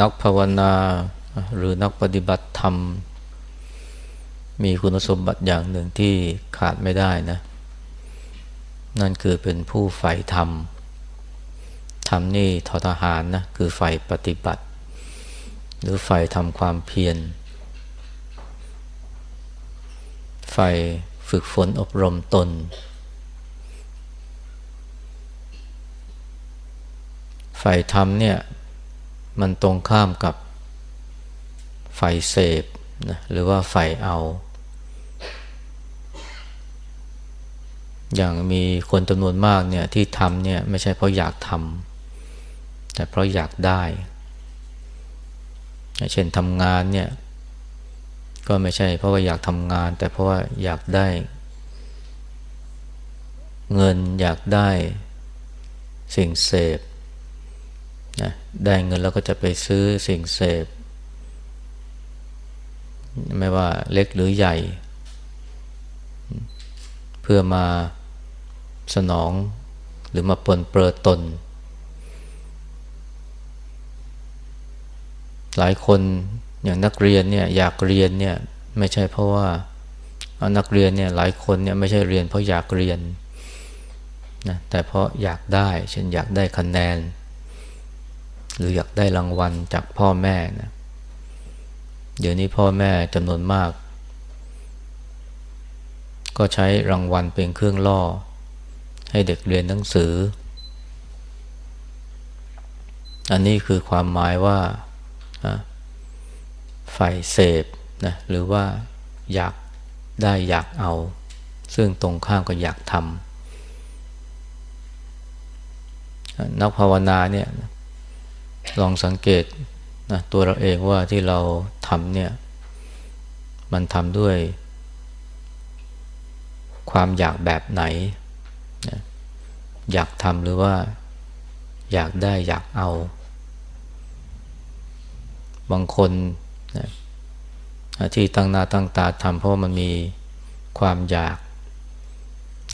นักภาวนาหรือนักปฏิบัติธรรม มีคุณสมบัติอย่างหนึ่งที่ขาดไม่ได้นะ นั่นคือเป็นผู้ใฝ่ธรรมธรรมนี่ทอทหารนะคือใฝ่ปฏิบัติ หรือใฝ่ทำความเพียรใฝ่ฝึกฝนอบรมตนใฝ่ธรรมเนี่ย มันตรงข้ามกับฝ่ายเสพนะหรือว่าฝ่ายเอา อย่างมีคนจำนวนมากเนี่ยที่ทำเนี่ยไม่ใช่เพราะอยากทำแต่เพราะอยากได้ เช่นทำงานเนี่ยก็ไม่ใช่เพราะว่าอยากทำงาน แต่เพราะว่าอยากได้ เงินอยากได้สิ่งเสพ นะได้เงินแล้วก็จะไปซื้อสิ่งเสพ ไม่ว่าเล็กหรือใหญ่ เพื่อมาสนองหรือมาปนเปื้อตน หลายคนอย่างนักเรียนเนี่ยอยากเรียนเนี่ยไม่ใช่เพราะว่านักเรียนเนี่ยหลายคนเนี่ยไม่ใช่เรียนเพราะอยากเรียนนะแต่เพราะอยากได้เช่นอยากได้คะแนน หรืออยากได้รางวัลจากพ่อแม่นะเดี๋ยวนี้พ่อแม่จำนวนมาก ก็ใช้รางวัลเป็นเครื่องล่อ ให้เด็กเรียนหนังสือ อันนี้คือความหมายว่าฝ่ายเสพนะหรือว่าอยากได้อยากเอา ซึ่งตรงข้ามกับอยากทำนักภาวนาเนี่ย ลองสังเกตนะตัวเราเองว่าที่เราทำเนี่ย มันทำด้วย ความอยากแบบไหนนะอยากทำหรือว่า อยากได้อยากเอา บางคนนะที่ตั้งหน้าตั้งตาทำเพราะมันมีความอยาก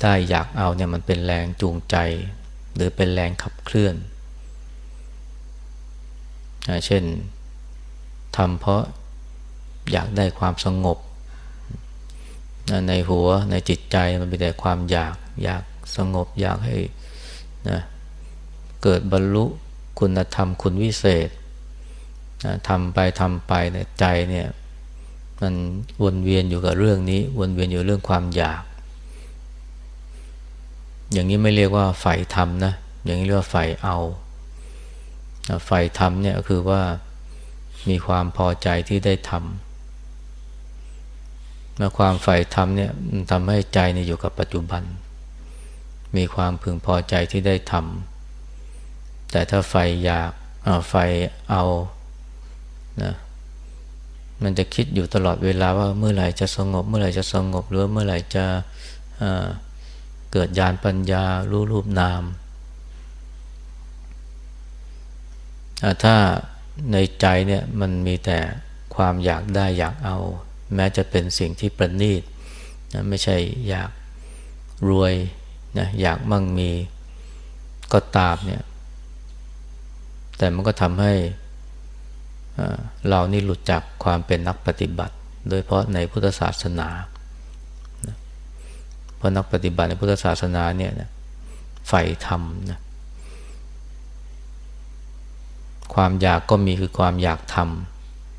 ได้อยากเอาเนี่ยมันเป็นแรงจูงใจ หรือเป็นแรงขับเคลื่อน เช่นทำเพราะอยากได้ความสงบ ในหัวในจิตใจมันเป็นแต่ความอยาก อยากสงบอยากให้นะเกิดบรรลุคุณธรรมคุณวิเศษนะทำไปทำไปในใจเนี่ยมันวนเวียนอยู่กับเรื่องนี้ วนเวียนอยู่เรื่องความอยาก อย่างนี้ไม่เรียกว่าใฝ่ธรรมนะ อย่างนี้เรียกว่าใฝ่เอา ไฟธรรมเนี่ยก็คือว่ามีความพอใจที่ได้ทำเมื่อความใฝ่ธรรมเนี่ยทำให้ใจเนี่ยอยู่กับปัจจุบัน มีความพึงพอใจที่ได้ทำแต่ถ้าไฟอยากไฟเอานะมันจะคิดอยู่ตลอดเวลาว่าเมื่อไหร่จะสงบ เมื่อไหร่จะสงบหรือเมื่อไหร่จะเกิดญาณปัญญารู้รูปนาม ถ้าในใจเนี่ยมันมีแต่ความอยากได้อยากเอา แม้จะเป็นสิ่งที่ประณีตนะไม่ใช่อยากรวยนะอยากมั่งมีก็ตามเนี่ย แต่มันก็ทำให้เรานี่หลุดจากความเป็นนักปฏิบัติ โดยเพราะในพุทธศาสนาเพราะนักปฏิบัติในพุทธศาสนาเนี่ยใฝ่ธรรมนะ ความอยากก็มีคือความอยากท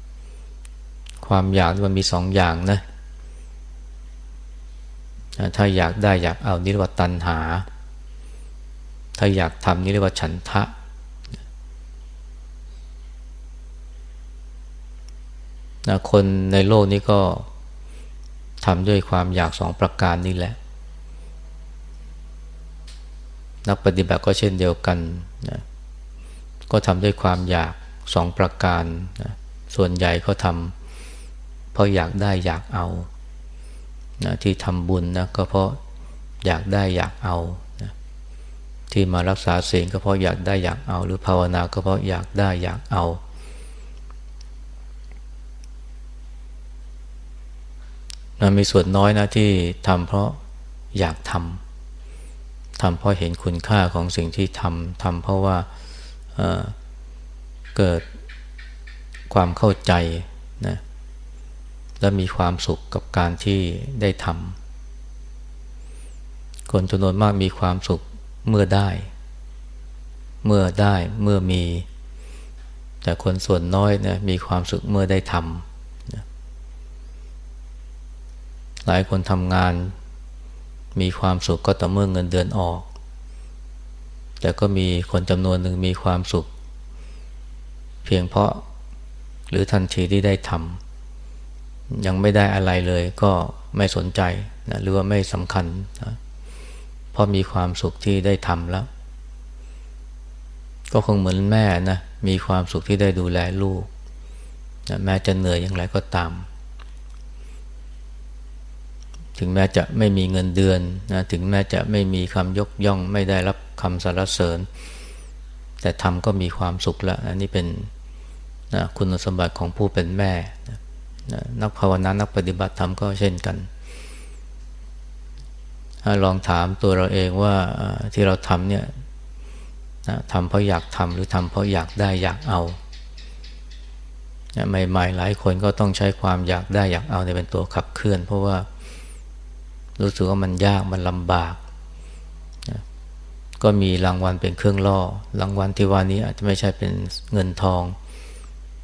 ำความอยากมันมีสองอย่างนะถ้าอยากได้อยากเอานี่เรียกว่าตัณหา ถ้าอยากทำนี่เรียกว่าฉันทะนะคนในโลกนี้ก็ทำด้วยความอยากสองประการนี่แหละ นักปฏิบัติก็เช่นเดียวกันนะ ก็ทำด้วยความอยากสองประการนะส่วนใหญ่ก็ทำเพราะอยากได้อยากเอานะที่ทำบุญนะก็เพราะอยากได้อยากเอานะที่มารักษาศีลก็เพราะอยากได้อยากเอา หรือภาวนาก็เพราะอยากได้อยากเอานะมีส่วนน้อยนะที่ทำเพราะอยากทำทำเพราะเห็นคุณค่าของสิ่งที่ทำทำเพราะว่า เกิดความเข้าใจนะและมีความสุขกับการที่ได้ทำคนจำนวนมากมีความสุขเมื่อได้ เมื่อได้เมื่อมี แต่คนส่วนน้อยนะมีความสุขเมื่อได้ทำนะหลายคนทำงาน มีความสุขก็ต่อเมื่อเงินเดือนออก แต่ก็มีคนจำนวนหนึ่งมีความสุข เพียงเพราะหรือทันทีที่ได้ทำยังไม่ได้อะไรเลยก็ไม่สนใจนะหรือว่าไม่สำคัญนะเพราะมีความสุขที่ได้ทำแล้ว ก็คงเหมือนแม่นะมีความสุขที่ได้ดูแลลูกนะแม้จะเหนื่อยอย่างไรก็ตาม ถึงแม้จะไม่มีเงินเดือนนะถึงแม้จะไม่มีคำยกย่องไม่ได้รับ คำสรรเสริญ แต่ทำก็มีความสุขแล้วอันนี้เป็นนะคุณสมบัติของผู้เป็นแม่นะนักภาวนานักปฏิบัติธรรมก็เช่นกัน ลองถามตัวเราเองว่าที่เราทำเนี่ยทำเพราะอยากทำหรือทำเพราะอยากได้อยากเอาใหม่ๆหลายคนก็ต้องใช้ความอยากได้อยากเอาเป็นตัวขับเคลื่อน เพราะว่ารู้สึกว่ามันยากมันลำบาก ก็มีรางวัลเป็นเครื่องล่อ รางวัลที่ว่านี้อาจจะไม่ใช่เป็นเงินทอง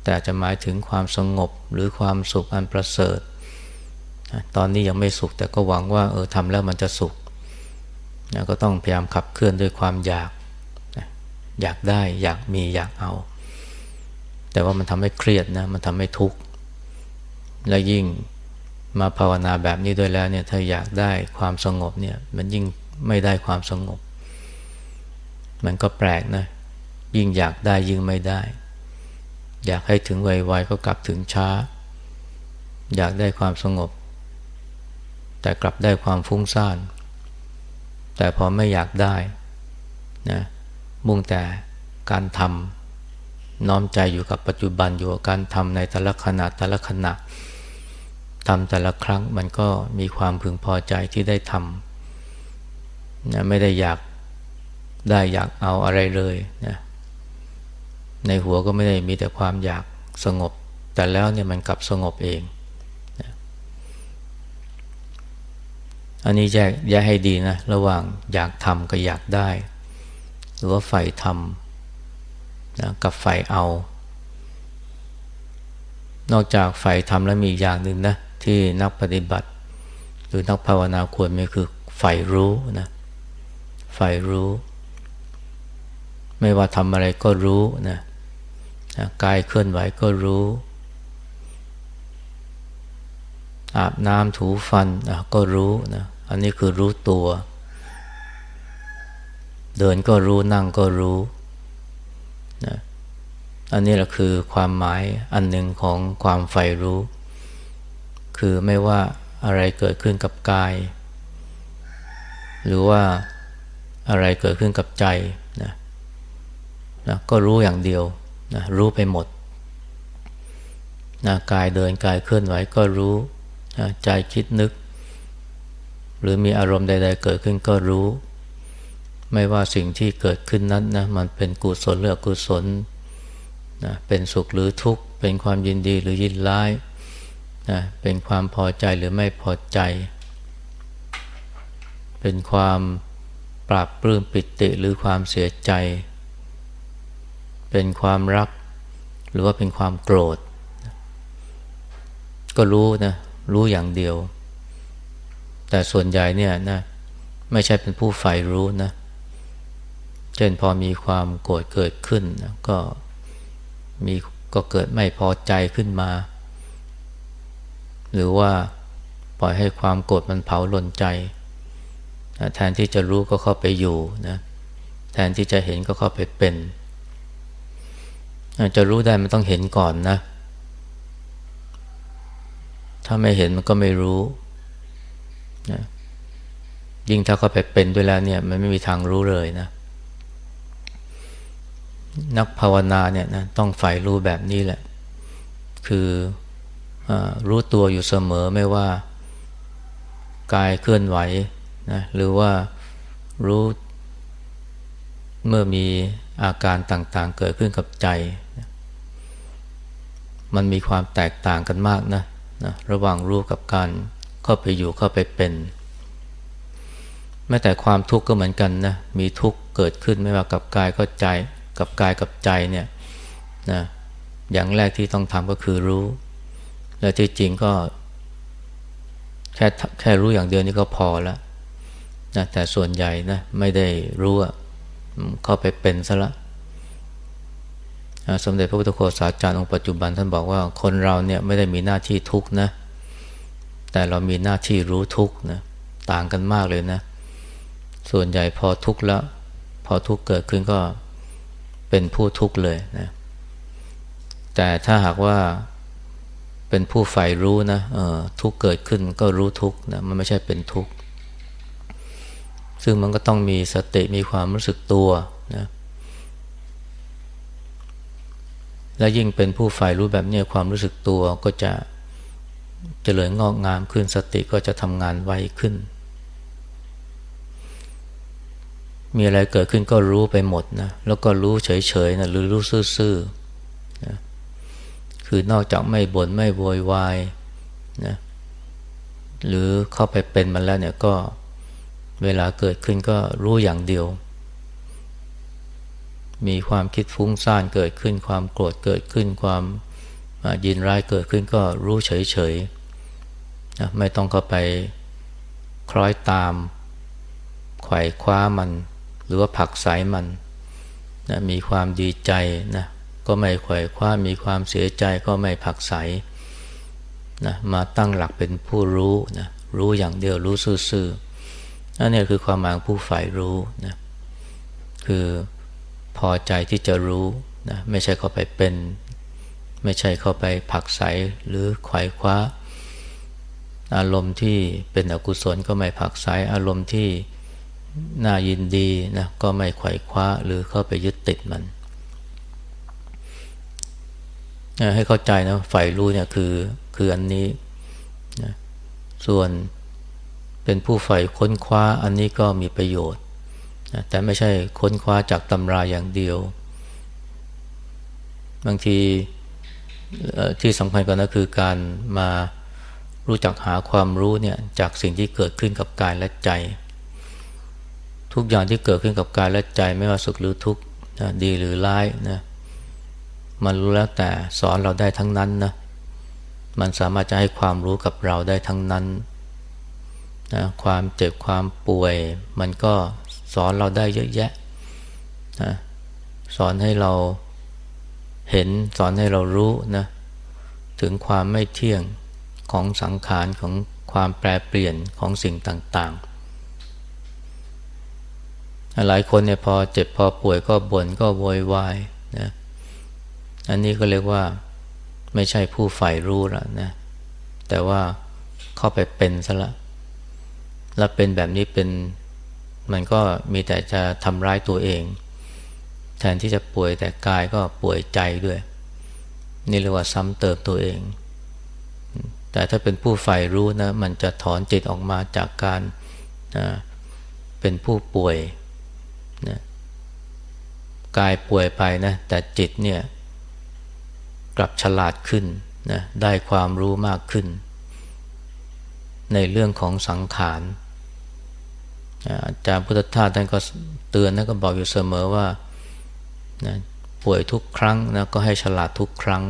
แต่จะหมายถึงความสงบหรือความสุขอันประเสริฐ ตอนนี้ยังไม่สุขแต่ก็หวังว่าเออทำแล้วมันจะสุขนะก็ต้องพยายามขับเคลื่อนด้วยความอยากอยากได้อยากมีอยากเอา แต่ว่ามันทำให้เครียดนะมันทำให้ทุกข์ และยิ่งมาภาวนาแบบนี้ด้วยแล้วเนี่ยถ้าอยากได้ความสงบเนี่ยมันยิ่งไม่ได้ความสงบ มันก็แปลกนะ ยิ่งอยากได้ยิ่งไม่ได้ อยากให้ถึงไวๆก็กลับถึงช้า อยากได้ความสงบ แต่กลับได้ความฟุ้งซ่าน แต่พอไม่อยากได้นะมุ่งแต่การทำน้อมใจอยู่กับปัจจุบันอยู่กับการทำในแต่ละขณะแต่ละขณะทำแต่ละครั้งมันก็มีความพึงพอใจที่ได้ทำนะไม่ได้อยาก ได้อยากเอาอะไรเลยนะในหัวก็ไม่ได้มีแต่ความอยากสงบ แต่แล้วเนี่ยมันกลับสงบเองนะอันนี้แยกแยกให้ดีนะระหว่างอยากทำกับอยากได้ หรือว่าใฝ่ทำนะกับใฝ่เอา นอกจากใฝ่ทำแล้วมีอย่างหนึ่งนะที่นักปฏิบัติ หรือนักภาวนาควรมีคือใฝ่รู้นะใฝ่รู้ ไม่ว่าทำอะไรก็รู้นะกายเคลื่อนไหวก็รู้ อาบน้ำถูฟันก็รู้นะอันนี้คือรู้ตัว เดินก็รู้นั่งก็รู้นะอันนี้แหละคือความหมายอันหนึ่งของความใฝ่รู้ คือไม่ว่าอะไรเกิดขึ้นกับกาย หรือว่าอะไรเกิดขึ้นกับใจ นะก็รู้อย่างเดียวนะรู้ไปหมดนะกายเดินกายเคลื่อนไหวก็รู้นะใจคิดนึก หรือมีอารมณ์ใด ๆ เกิดขึ้นก็รู้ ไม่ว่าสิ่งที่เกิดขึ้นนั้นนะมันเป็นกุศลหรืออกุศลนะเป็นสุขหรือทุกข์ เป็นความยินดีหรือยินร้ายนะเป็นความพอใจหรือไม่พอใจ เป็นความปราบปลื้มปิติหรือความเสียใจ เป็นความรัก หรือว่าเป็นความโกรธ ก็รู้นะ รู้อย่างเดียว แต่ส่วนใหญ่เนี่ยนะไม่ใช่เป็นผู้ใฝ่รู้นะ เช่นพอมีความโกรธเกิดขึ้นนะก็มีก็เกิดไม่พอใจขึ้นมา หรือว่าปล่อยให้ความโกรธมันเผาลนใจแทนที่จะรู้ก็เข้าไปอยู่นะแทนที่จะเห็นก็เข้าไปเป็น จะรู้ได้มันต้องเห็นก่อนนะ ถ้าไม่เห็นมันก็ไม่รู้นะยิ่งถ้าเขาไปเป็นด้วยแล้วเนี่ย มันไม่มีทางรู้เลยนะ นักภาวนาเนี่ยนะต้องใฝ่รู้แบบนี้แหละ คืออรู้ตัวอยู่เสมอไม่ว่ากายเคลื่อนไหวนะหรือว่ารู้เมื่อมีอาการต่างๆ เกิดขึ้นกับใจ มันมีความแตกต่างกันมากนะนะระหว่างรู้กับการเข้าไปอยู่เข้าไปเป็นแม้แต่ความทุกข์ก็เหมือนกันนะมีทุกข์เกิดขึ้นไม่ว่ากับกายก็ใจกับกายกับใจเนี่ยนะอย่างแรกที่ต้องทำก็คือรู้ และที่จริงก็แค่แค่รู้อย่างเดียวนี่ก็พอแล้วนะแต่ส่วนใหญ่นะไม่ได้รู้เข้าไปเป็นซะละ สมเด็จพระพุทธโฆษาจารย์องค์ปัจจุบันท่านบอกว่าคนเราเนี่ยไม่ได้มีหน้าที่ทุกข์นะ แต่เรามีหน้าที่รู้ทุกข์นะต่างกันมากเลยนะ ส่วนใหญ่พอทุกข์แล้ว พอทุกข์เกิดขึ้นก็เป็นผู้ทุกข์เลยนะแต่ถ้าหากว่าเป็นผู้ใฝ่รู้นะเออทุกข์เกิดขึ้นก็รู้ทุกข์นะมันไม่ใช่เป็นทุกข์ซึ่งมันก็ต้องมีสติมีความรู้สึกตัวนะ และยิ่งเป็นผู้ฝ่ายรู้แบบนี้ความรู้สึกตัวก็จะเจริญงอกงามขึ้นสติก็จะทำงานไวขึ้น มีอะไรเกิดขึ้นก็รู้ไปหมดนะแล้วก็รู้เฉยๆนะหรือรู้ซื่อๆนะคือนอกจากไม่บน่นไม่โวยวายนะหรือเข้าไปเป็นมันแล้วเนี่ยก็เวลาเกิดขึ้นก็รู้อย่างเดียว มีความคิดฟุ้งซ่านเกิดขึ้น ความโกรธเกิดขึ้นความยินร้ายเกิดขึ้นก็รู้เฉยๆนะไม่ต้องเข้าไปคล้อยตามไขว่คว้ามัน หรือว่าผักสายมันนะมีความดีใจนะก็ไม่ไขว่คว้ามีความเสียใจก็ไม่ผักใสนะมาตั้งหลักเป็นผู้รู้นะรู้อย่างเดียวรู้ซื่อๆนั่นเนี่ยคือความหมายผู้ฝ่ายรู้นะคือ พอใจที่จะรู้นะไม่ใช่เข้าไปเป็น ไม่ใช่เข้าไปผักใสหรือไขว่คว้า อารมณ์ที่เป็นอกุศลก็ไม่ผักใสอารมณ์ที่น่ายินดีนะก็ไม่ไขว่คว้าหรือเข้าไปยึดติดมัน ให้เข้าใจนะฝ่ายรู้เนี่ยคือคืออันนี้นะส่วนเป็นผู้ใฝ่ค้นคว้าอันนี้ก็มีประโยชน์ แต่ไม่ใช่ค้นคว้าจากตำราอย่างเดียว บางทีที่สำคัญกว่านั้นคือการมารู้จักหาความรู้เนี่ยจากสิ่งที่เกิดขึ้นกับกายและใจ ทุกอย่างที่เกิดขึ้นกับกายและใจไม่ว่าสุขหรือทุกข์ดีหรือร้ายนะมันรู้แล้วแต่สอนเราได้ทั้งนั้นนะมันสามารถจะให้ความรู้กับเราได้ทั้งนั้นนะความเจ็บความป่วย มันก็ สอนเราได้เยอะแยะนะสอนให้เราเห็นสอนให้เรารู้นะถึงความไม่เที่ยงของสังขารของความแปรเปลี่ยนของสิ่งต่าง ๆ หลายคนเนี่ยพอเจ็บพอป่วยก็บ่นก็โวยวายนะอันนี้ก็เรียกว่าไม่ใช่ผู้ใฝ่รู้แล้วนะแต่ว่าเข้าไปเป็นซะละ แล้วเป็นแบบนี้เป็น มันก็มีแต่จะทำร้ายตัวเอง แทนที่จะป่วยแต่กายก็ป่วยใจด้วย นี่เรียกว่าซ้ำเติมตัวเอง แต่ถ้าเป็นผู้ใฝ่รู้นะ มันจะถอนจิตออกมาจากการนะเป็นผู้ป่วยนะกายป่วยไปนะ แต่จิตเนี่ยกลับฉลาดขึ้นนะได้ความรู้มากขึ้น ในเรื่องของสังขาร อาจารย์พุทธทาสท่านก็เตือนนะก็บอกอยู่เสมอว่านะป่วยทุกครั้งนะก็ให้ฉลาดทุกครั้ง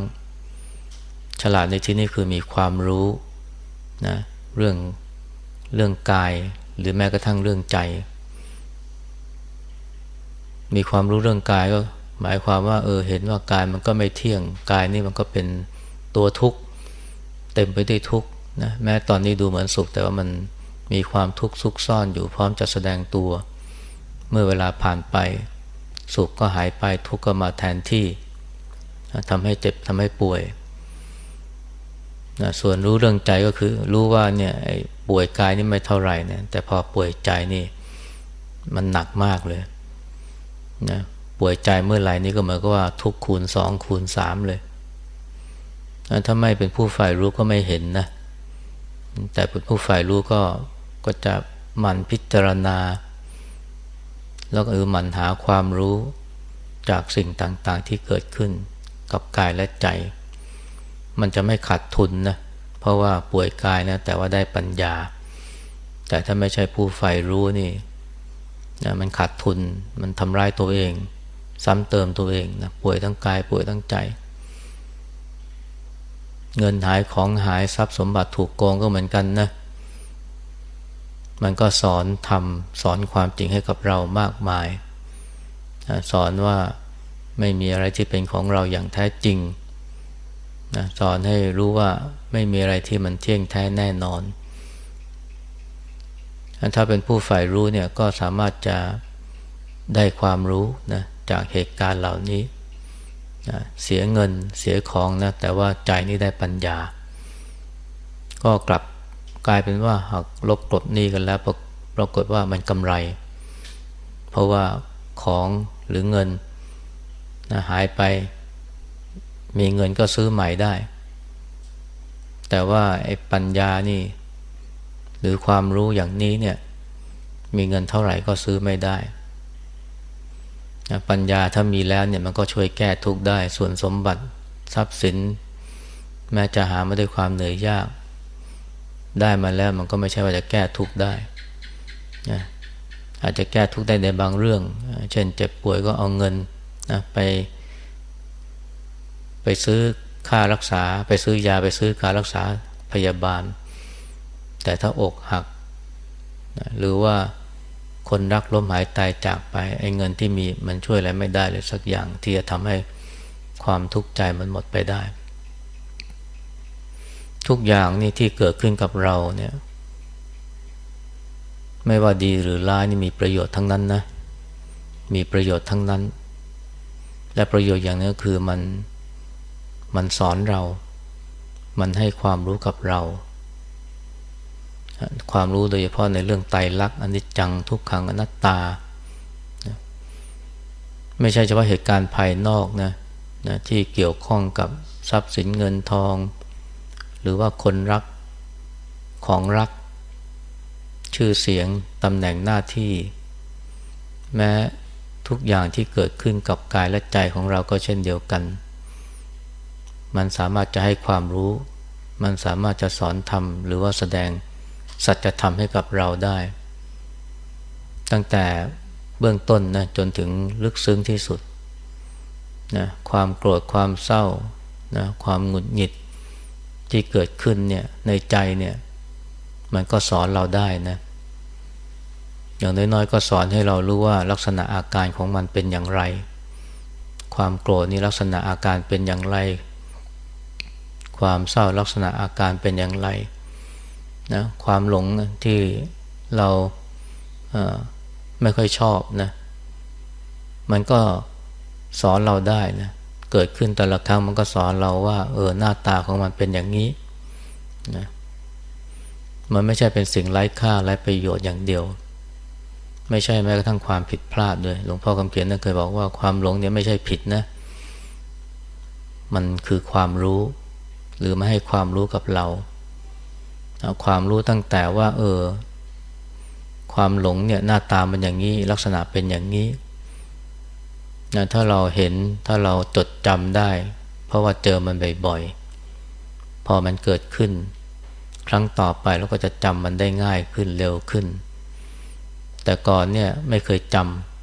ฉลาดในที่นี้คือมีความรู้นะเรื่องเรื่องกายหรือแม้กระทั่งเรื่องใจ มีความรู้เรื่องกายก็หมายความว่าเออเห็นว่ากายมันก็ไม่เที่ยงกายนี่มันก็เป็นตัวทุกข์เต็มไปด้วยทุกข์นะแม้ตอนนี้ดูเหมือนสุขแต่ว่ามัน มีความทุกข์ซุกซ่อนอยู่พร้อมจะแสดงตัว เมื่อเวลาผ่านไป สุขก็หายไปทุกข์ก็มาแทนที่ทำให้เจ็บทำให้ป่วยนะส่วนรู้เรื่องใจก็คือ รู้ว่าเนี่ยป่วยกายนี่ไม่เท่าไหร่เนี่ยแต่พอป่วยใจนี่มันหนักมากเลยนะป่วยใจเมื่อไหร่นี่ก็เหมือนกับว่าทุกคูณสองคูณสามเลยถ้าไม่เป็นผู้ฝ่ายรู้ก็ไม่เห็นนะ แต่เป็นผู้ฝ่ายรู้ก็ ก็จะหมั่นพิจารณา แล้วก็อหมั่นหาความรู้จากสิ่งต่างๆที่เกิดขึ้นกับกายและใจ มันจะไม่ขาดทุนนะเพราะว่าป่วยกายนะแต่ว่าได้ปัญญา แต่ถ้าไม่ใช่ผู้ใฝ่รู้นี่นะมันขาดทุนมันทำร้ายตัวเอง ซ้ำเติมตัวเองนะป่วยทั้งกายป่วยทั้งใจ เงินหายของหายทรัพย์สมบัติถูกโกงก็เหมือนกันนะ มันก็สอนทำสอนความจริงให้กับเรามากมาย สอนว่าไม่มีอะไรที่เป็นของเราอย่างแท้จริงนะสอนให้รู้ว่าไม่มีอะไรที่มันเที่ยงแท้แน่นอน ถ้าเป็นผู้ฝ่ายรู้เนี่ยก็สามารถจะได้ความรู้นะจากเหตุการณ์เหล่านี้นะเสียเงินเสียของนะแต่ว่าใจนี่ได้ปัญญา ก็กลับ กลายเป็นว่าหากลบกลบหนี้กันแล้วปรากฏว่ามันกำไร เพราะว่าของหรือเงินนะหายไป มีเงินก็ซื้อใหม่ได้ แต่ว่าไอ้ปัญญานี่ หรือความรู้อย่างนี้เนี่ยมีเงินเท่าไหร่ก็ซื้อไม่ได้ปัญญาถ้ามีแล้วเนี่ยมันก็ช่วยแก้ทุกข์ได้ ส่วนสมบัติทรัพย์สิน แม้จะหามาด้วยความเหนื่อยยาก ได้มาแล้วมันก็ไม่ใช่ว่าจะแก้ทุกข์ได้นะอาจจะแก้ทุกข์ได้ในบางเรื่อง เช่นเจ็บป่วยก็เอาเงินนะไป ไปซื้อค่ารักษา ไปซื้อยาไปซื้อค่ารักษาพยาบาล แต่ถ้าอกหักนะหรือว่าคนรักล้มหายตายจากไปไอ้เงินที่มีมันช่วยอะไรไม่ได้เลยสักอย่างที่จะทำให้ความทุกข์ใจมันหมดไปได้ ทุกอย่างนี่ที่เกิดขึ้นกับเราเนี่ย ไม่ว่าดีหรือร้ายนี่มีประโยชน์ทั้งนั้นนะ มีประโยชน์ทั้งนั้น และประโยชน์อย่างนี้คือมันมันสอนเรา มันให้ความรู้กับเรา ความรู้โดยเฉพาะในเรื่องไตรลักษณ์อนิจจังทุกขังอนัตตา ไม่ใช่เฉพาะเหตุการณ์ภายนอกนะนะที่เกี่ยวข้องกับทรัพย์สินเงินทอง หรือว่าคนรักของรัก ชื่อเสียงตำแหน่งหน้าที่ แม้ทุกอย่างที่เกิดขึ้นกับกายและใจของเราก็เช่นเดียวกัน มันสามารถจะให้ความรู้ มันสามารถจะสอนธรรมหรือว่าแสดงสัจธรรมให้กับเราได้ ตั้งแต่เบื้องต้นนะจนถึงลึกซึ้งที่สุดนะความโกรธความเศร้านะความหงุดหงิด ที่เกิดขึ้นเนี่ยในใจเนี่ยมันก็สอนเราได้นะอย่างน้อยๆก็สอนให้เรารู้ว่าลักษณะอาการของมันเป็นอย่างไร ความโกรธนี่ลักษณะอาการเป็นอย่างไร ความเศร้าลักษณะอาการเป็นอย่างไรนะความหลงที่เราเไม่ค่อยชอบนะมันก็สอนเราได้นะ เกิดขึ้นแต่ละครั้งมันก็สอนเราว่า เออหน้าตาของมันเป็นอย่างนี้นะมันไม่ใช่เป็นสิ่งไร้ค่าไร้ประโยชน์อย่างเดียว ไม่ใช่แม้กระทั่งความผิดพลาดด้วยหลวงพ่อคำเขียนนั่นเคยบอกว่าความหลงเนี่ยไม่ใช่ผิดนะ มันคือความรู้ หรือไมาให้ความรู้กับเราความรู้ตั้งแต่ว่า เออ ความหลงเนี่ยหน้าตามันอย่างนี้ ลักษณะเป็นอย่างนี้ นะถ้าเราเห็นถ้าเราจดจำได้ เพราะว่าเจอมันบ่อยๆ พอมันเกิดขึ้น ครั้งต่อไปเราก็จะจำมันได้ง่ายขึ้นเร็วขึ้น แต่ก่อนเนี่ยไม่เคยจ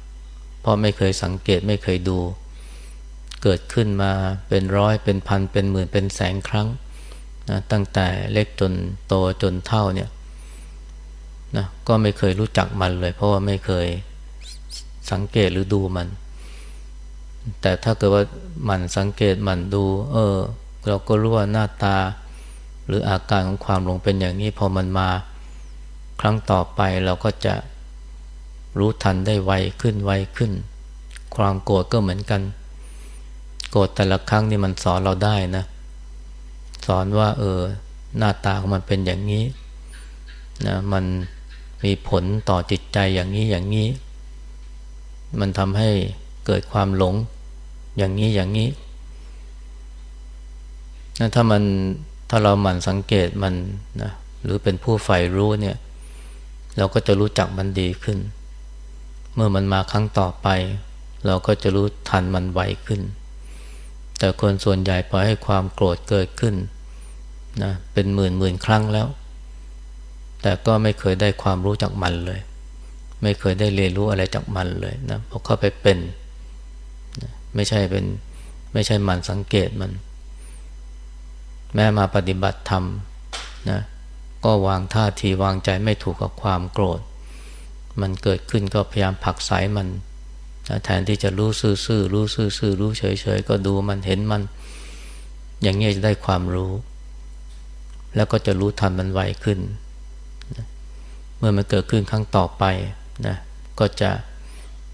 ำเพราะไม่เคยสังเกตไม่เคยดู เกิดขึ้นมาเป็นร้อยเป็นพันเป็นหมื่นเป็นแสนครั้งนะตั้งแต่เล็กจนโตจนเท่าเนี่ยนะก็ไม่เคยรู้จักมันเลย เพราะว่าไม่เคยสังเกตหรือดูมัน แต่ถ้าเกิดว่ามันสังเกตมันดู เออ เราก็รู้ว่าหน้าตา หรืออาการของความหลงเป็นอย่างนี้พอมันมา ครั้งต่อไปเราก็จะรู้ทันได้ไวขึ้นไวขึ้น ความโกรธก็เหมือนกัน โกรธแต่ละครั้งนี่มันสอนเราได้นะ สอนว่า เออ หน้าตาของมันเป็นอย่างนี้นะมันมีผลต่อจิตใจอย่างนี้อย่างนี้ มันทำให้ เกิดความหลง อย่างนี้อย่างนี้นะถ้ามันถ้าเราหมั่นสังเกตมันนะหรือเป็นผู้ใฝ่รู้เนี่ยเราก็จะรู้จักมันดีขึ้น เมื่อมันมาครั้งต่อไป เราก็จะรู้ทันมันไวขึ้น แต่คนส่วนใหญ่ปล่อยให้ความโกรธเกิดขึ้นนะเป็นหมื่นหมื่นครั้งแล้ว แต่ก็ไม่เคยได้ความรู้จากมันเลย ไม่เคยได้เรียนรู้อะไรจากมันเลยนะพอเข้าไปเป็น ไม่ใช่เป็นไม่ใช่มันสังเกตมัน แม้มาปฏิบัติธรรมนะก็วางท่าทีวางใจไม่ถูกกับความโกรธ มันเกิดขึ้นก็พยายามผลักไสมันนะแทนที่จะรู้ซื่อๆรู้ซื่อๆรู้เฉยๆก็ดูมันเห็นมัน อย่างนี้จะได้ความรู้ แล้วก็จะรู้ทันมันไวขึ้นนะเมื่อมันเกิดขึ้นครั้งต่อไปนะก็จะ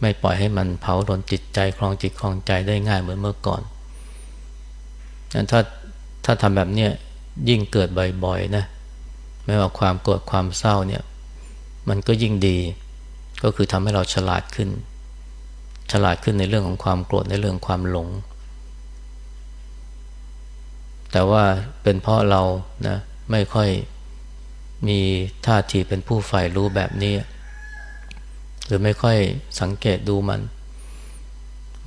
ไม่ปล่อยให้มันเผาโดนจิตใจคลองจิตคลองใจได้ง่ายเหมือนเมื่อก่อนนั้นถ้าถ้าทำแบบเนี้ยยิ่งเกิดบ่อยๆนะไม่ว่าความโกรธความเศร้าเนี่ยมันก็ยิ่งดี ก็คือทำให้เราฉลาดขึ้น ฉลาดขึ้นในเรื่องของความโกรธในเรื่องความหลง แต่ว่าเป็นเพราะเรานะไม่ค่อยมีท่าทีเป็นผู้ใฝ่รู้แบบนี้ หรือไม่ค่อยสังเกตดูมัน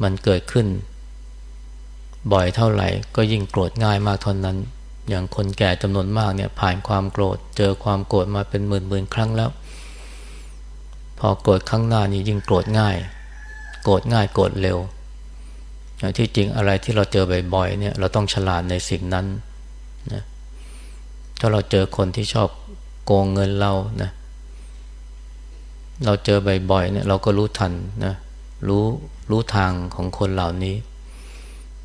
มันเกิดขึ้น บ่อยเท่าไหร่ ก็ยิ่งโกรธง่ายมากเท่านั้น อย่างคนแก่จำนวนมากเนี่ยผ่านความโกรธ เจอความโกรธมาเป็นหมื่นหมื่นครั้งแล้ว พอโกรธครั้งหน้านี่ยิ่งโกรธง่าย โกรธง่ายโกรธเร็วที่จริงอะไรที่เราเจอบ่อยๆเนี่ยเราต้องฉลาดในสิ่งนั้นนะถ้าเราเจอคนที่ชอบโกงเงินเรานะเเราเจอบ่อยๆเนี่ยเราก็รู้ทันนะรู้รู้ทางของคนเหล่านี้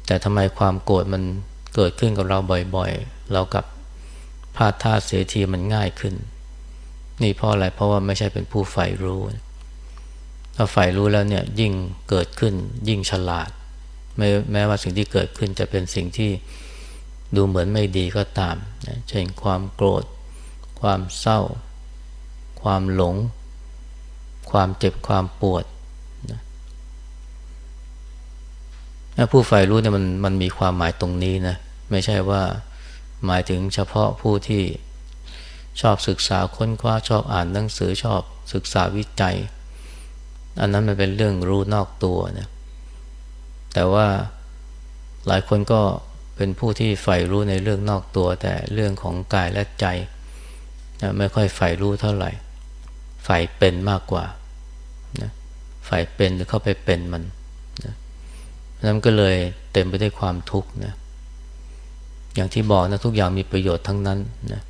แต่ทำไมความโกรธมันเกิดขึ้นกับเราบ่อยๆ เรากับพลาดท่าเสียทีมันง่ายขึ้น นี่เพราะอะไรเพราะว่าไม่ใช่เป็นผู้ใฝ่รู้ ถ้าใฝ่รู้แล้วเนี่ยยิ่งเกิดขึ้นยิ่งฉลาดแม้แม้ว่าสิ่งที่เกิดขึ้นจะเป็นสิ่งที่ดูเหมือนไม่ดีก็ตาม เช่นความโกรธ ความเศร้า ความหลง ความเจ็บความปวดนะผู้ใฝ่รู้เนี่ยมันมันมีความหมายตรงนี้นะไม่ใช่ว่าหมายถึงเฉพาะผู้ที่ชอบศึกษาค้นคว้าชอบอ่านหนังสือชอบศึกษาวิจัย อันนั้นมันเป็นเรื่องรู้นอกตัวนะแต่ว่าหลายคนก็เป็นผู้ที่ใฝ่รู้ในเรื่องนอกตัว แต่เรื่องของกายและใจ ไม่ค่อยใฝ่รู้เท่าไหร่ใฝ่เป็นมากกว่า ฝ่ายเป็นหรือเข้าไปเป็นมันนะนั้นก็เลยเต็มไปด้วยความทุกข์นะอย่างที่บอกนะทุกอย่างมีประโยชน์ทั้งนั้นนะ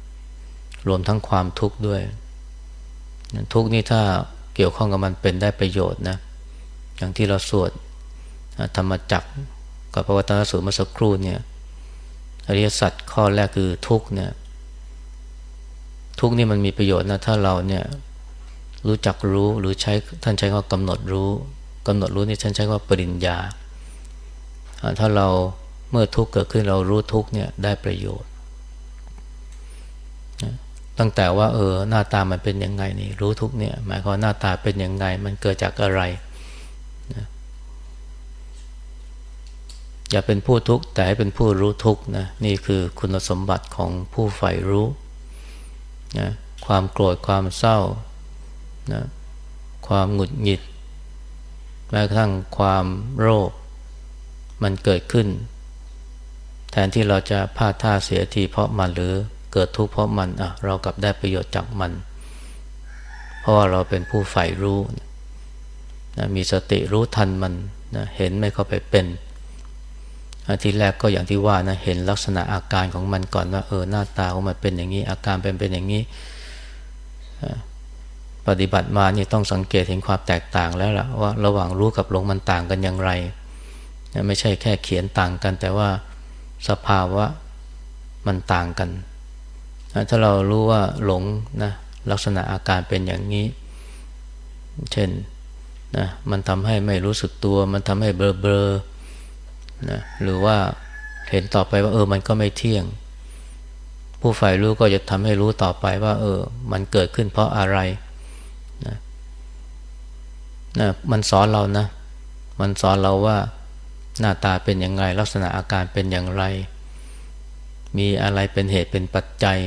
รวมทั้งความทุกข์ด้วยนะทุกข์นี่ถ้าเกี่ยวข้องกับมันเป็นได้ประโยชน์นะอย่างที่เราสวดธรรมจักกับพระวัตนสูตรเมื่อสักครู่เนี่ยอริยสัจข้อแรกคือทุกข์เนี่ยทุกข์นี่มันมีประโยชน์นะถ้าเราเนี่ย รู้จักรู้หรือใช้ท่านใช้ว่ากำหนดรู้กำหนดรู้นี่ท่านใช้ว่าปริญญา ถ้าเราเมื่อทุกข์เกิดขึ้นเรารู้ทุกข์เนี่ยได้ประโยชน์ ตั้งแต่ว่าเออหน้าตามันเป็นยังไงนี่รู้ทุกเนี่ยหมายความหน้าตาเป็นยังไงมันเกิดจากอะไรนะอย่าเป็นผู้ทุกข์แต่ให้เป็นผู้รู้ทุกข์นะนี่คือคุณสมบัติของผู้ใฝ่รู้นะความโกรธความเศร้า นะความหงุดหงิด แม้กระทั่งความโรค มันเกิดขึ้น แทนที่เราจะพลาดท่าเสียทีเพราะมันหรือเกิดทุกข์เพราะมันอะเรากลับได้ประโยชน์จากมัน เพราะว่าเราเป็นผู้ใฝ่รู้นะมีสติรู้ทันมันนะเห็นไม่เข้าไปเป็นทีแรกก็อย่างที่ว่านะเห็นลักษณะอาการของมันก่อนว่าเออหน้าตาของมันเป็นอย่างนี้ อาการเป็นเป็นอย่างนี้ ปฏิบัติมานี่ต้องสังเกตเห็นความแตกต่างแล้วล่ะว่าระหว่างรู้กับหลงมันต่างกันอย่างไร ไม่ใช่แค่เขียนต่างกัน แต่ว่าสภาวะมันต่างกัน ถ้าเรารู้ว่าหลงนะลักษณะอาการเป็นอย่างนี้ เช่นนะมันทำให้ไม่รู้สึกตัว มันทำให้เบลอเบลอนะหรือว่าเห็นต่อไปว่าเออมันก็ไม่เที่ยง ผู้ฝ่ายรู้ก็จะทำให้รู้ต่อไปว่า เออ มันเกิดขึ้นเพราะอะไร นะมันสอนเรานะ มันสอนเราว่าหน้าตาเป็นอยังไงลักษณะอาการเป็นอย่างไร มีอะไรเป็นเหตุเป็นปัจจัย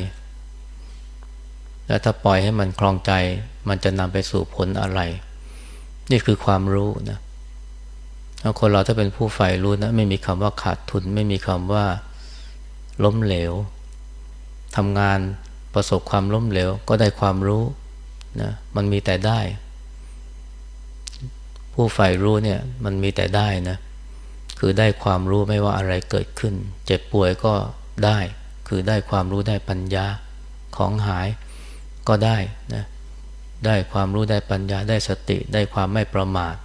แล้วถ้าปล่อยให้มันคลองใจ มันจะนำไปสู่ผลอะไร นี่คือความรู้นะคนเราถ้าเป็นผู้ใฝ่รู้นะไม่มีคำว่าขาดทุน ไม่มีคำว่าล้มเหลวทำงานประสบความล้มเหลวก็ได้ความรู้นะมันมีแต่ได้ ผู้ใฝ่รู้เนี่ยมันมีแต่ได้นะ คือได้ความรู้ไม่ว่าอะไรเกิดขึ้น เจ็บป่วยก็ได้ คือได้ความรู้ได้ปัญญาของหายก็ได้นะได้ความรู้ได้ปัญญาได้สติได้ความไม่ประมาท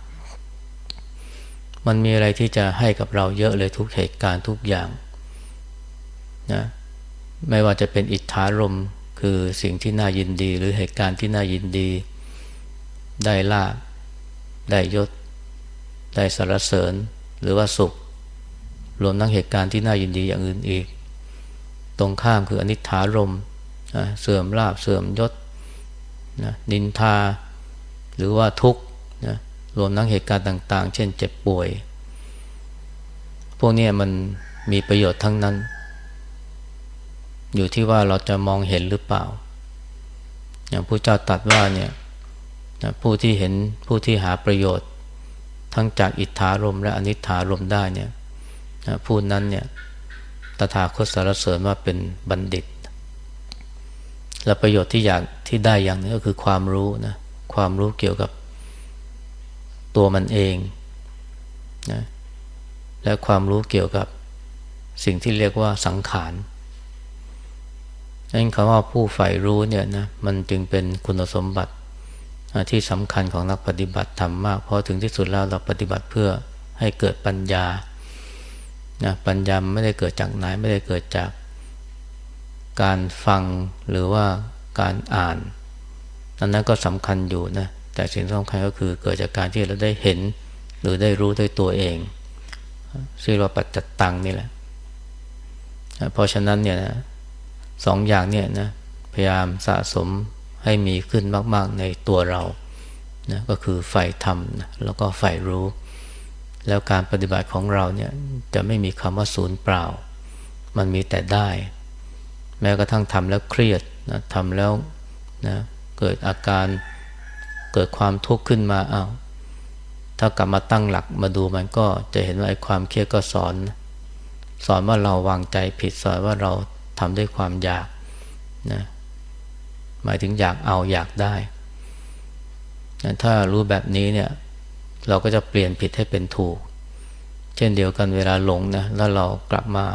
มันมีอะไรที่จะให้กับเราเยอะเลยทุกเหตุการณ์ทุกอย่างนะไม่ว่าจะเป็นอิทธารมคือสิ่งที่น่ายินดี หรือเหตุการณ์ที่น่ายินดี ได้ลาบ ได้ยศ ได้สรรเสริญหรือว่าสุข รวมทั้งเหตุการณ์ที่น่ายินดีอย่างอื่นอีก ตรงข้ามคืออนิถารมเสื่อมลาบเสื่อมยศนะนินทา หรือว่าทุกข์นะรวมทั้งเหตุการณ์ต่าง ๆ เช่นเจ็บป่วย พวกนี้มันมีประโยชน์ทั้งนั้น อยู่ที่ว่าเราจะมองเห็นหรือเปล่า อย่างพระเจ้าตรัสว่าเนี่ย นะผู้ที่เห็นผู้ที่หาประโยชน์ ทั้งจากอิทธารมและอนิถารมได้เนี่ยนะผู้นั้นเนี่ยตถาคตสารเสริญว่าเป็นบัณฑิต และประโยชน์ที่อยากที่ได้อย่างนึงก็คือความรู้นะความรู้เกี่ยวกับตัวมันเองนะและความรู้เกี่ยวกับสิ่งที่เรียกว่าสังขารนั่นคำว่าผู้ใฝ่รู้เนี่ยนะมันจึงเป็นคุณสมบัติ ที่สำคัญของนักปฏิบัติธรรมมาก เพราะถึงที่สุดแล้วเราปฏิบัติเพื่อให้เกิดปัญญานะปัญญาไม่ได้เกิดจากไหนไม่ได้เกิดจากการฟังหรือว่าการอ่านนั้นนั้นก็สำคัญอยู่นะแต่สิ่งสำคัญก็คือเกิดจากการที่เราได้เห็น หรือได้รู้ด้วยตัวเองซึ่งเราปัจจตังนี่แหละเพราะฉะนั้นเนี่ยนะสองอย่างเนี่ยนะพยายามสะสม ให้มีขึ้นมากๆในตัวเรานะก็คือฝ่ธรรมนะแล้วก็ฝ่รู้ แล้วการปฏิบัติของเราเนี่ยจะไม่มีคำว่าศูนย์เปล่า มันมีแต่ได้ แม้กระทั่งทำแล้วเครียดนะทำแล้วนะเกิดอาการเกิดความทุกข์ขึ้นมาอา้าวถ้ากลับมาตั้งหลักมาดูมันก็จะเห็นว่าไอ้ความเครียดก็สอน สอนว่าเราวางใจผิดสอนว่าเราทำด้วยความอยากนะ หมายถึงอยากเอาอยากได้ ถ้ารู้แบบนี้เนี่ยเราก็จะเปลี่ยนผิดให้เป็นถูก เช่นเดียวกันเวลาหลงนะแล้วเรากลับมา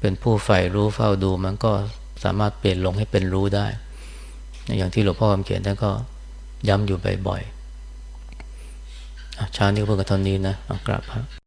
เป็นผู้ใฝ่รู้เฝ้าดูมันก็สามารถเปลี่ยนหลงให้เป็นรู้ได้ อย่างที่หลวงพ่อคำเขียนท่านก็ย้ำอยู่บ่อยๆเช้านี้เพื่อกับท่านนี้นะกลับครับ